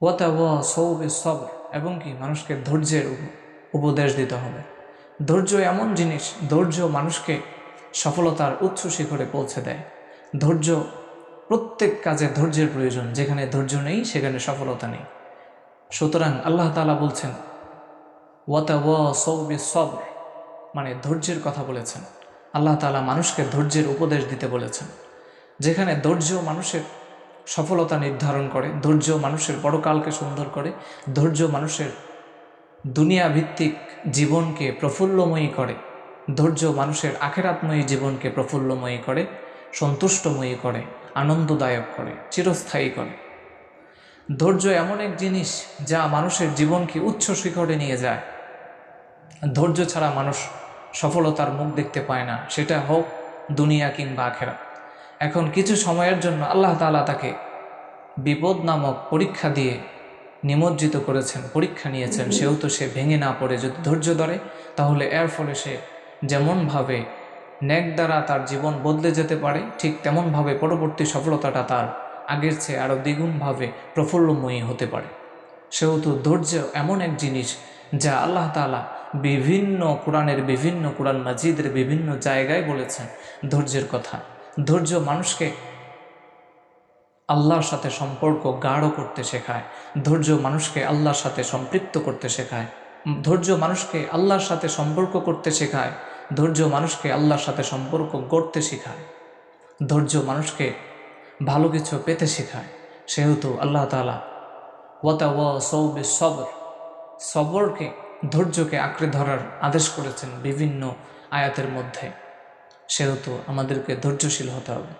ওয়াতা ওয়া সৌবে সবর এবং কি মানুষকে ধৈর্যের উপদেশ দিতে হবে। ধৈর্য এমন জিনিস, ধৈর্য মানুষকে সফলতার উচ্চ শিখরে পৌঁছে দেয়। ধৈর্য প্রত্যেক কাজে ধৈর্যের প্রয়োজন, যেখানে ধৈর্য নেই, সেখানে সফলতা নেই। সুতরাং আল্লাহ তাআলা বলছেন ওয়াতা ওয়া সৌবে সবর মানে ধৈর্যের কথা বলেছেন। আল্লাহ তাআলা মানুষকে ধৈর্যের উপদেশ দিতে বলেছেন। যেখানে ধৈর্য মানুষের সফলতা নির্ধারণ করে, ধৈর্য মানুষের পরকালকে সুন্দর করে, ধৈর্য মানুষের দুনিয়া ভিত্তিক জীবনকে প্রফুল্লময়ী করে, ধৈর্য মানুষের আখেরাত্ময়ী জীবনকে প্রফুল্লময়ী করে, সন্তুষ্টময়ী করে, আনন্দদায়ক করে, চিরস্থায়ী করে। ধৈর্য এমন এক জিনিস যা মানুষের জীবনকে উচ্চ শিখরে নিয়ে যায়। ধৈর্য ছাড়া মানুষ সফলতার মুখ দেখতে পায় না, সেটা হোক দুনিয়া কিংবা আখেরা এখন কিছু সময়ের জন্য আল্লাহ তাআলা তাকে বিপদ নামক পরীক্ষা দিয়ে নিমজ্জিত করেছেন, পরীক্ষা নিয়েছেন। সেহেতু সে ভেঙে না পড়ে, যদি ধৈর্য ধরে, তাহলে এর ফলে সে যেমনভাবে ন্যাক দ্বারা তার জীবন বদলে যেতে পারে, ঠিক তেমনভাবে পরবর্তী সফলতাটা তার আগের চেয়ে আরও দ্বিগুণভাবে প্রফুল্লময়ী হতে পারে। সেহেতু ধৈর্য এমন এক জিনিস যা আল্লাহ তাআলা বিভিন্ন কোরআনের বিভিন্ন কোরআন মাজিদের বিভিন্ন জায়গায় বলেছেন, ধৈর্যের কথা। ধৈর্য মানুষকে আল্লাহর সাথে সম্পর্ক গাঢ় করতে শেখায়। ধৈর্য মানুষকে আল্লাহর সাথে সম্পৃক্ত করতে শেখায়। ধৈর্য মানুষকে আল্লাহর সাথে সম্পর্ক করতে শেখায়। ধৈর্য মানুষকে আল্লাহর সাথে সম্পর্ক গড়তে শেখায়। ধৈর্য মানুষকে ভালো কিছু পেতে শেখায়। সেহেতু আল্লাহ তালা ওয়াতা ওয়া সৌবে সবর, সবরকে ধৈর্যকে আঁকড়ে ধরার আদেশ করেছেন বিভিন্ন আয়াতের মধ্যে। সেহেতু আমাদেরকে ধৈর্যশীল হতে হবে।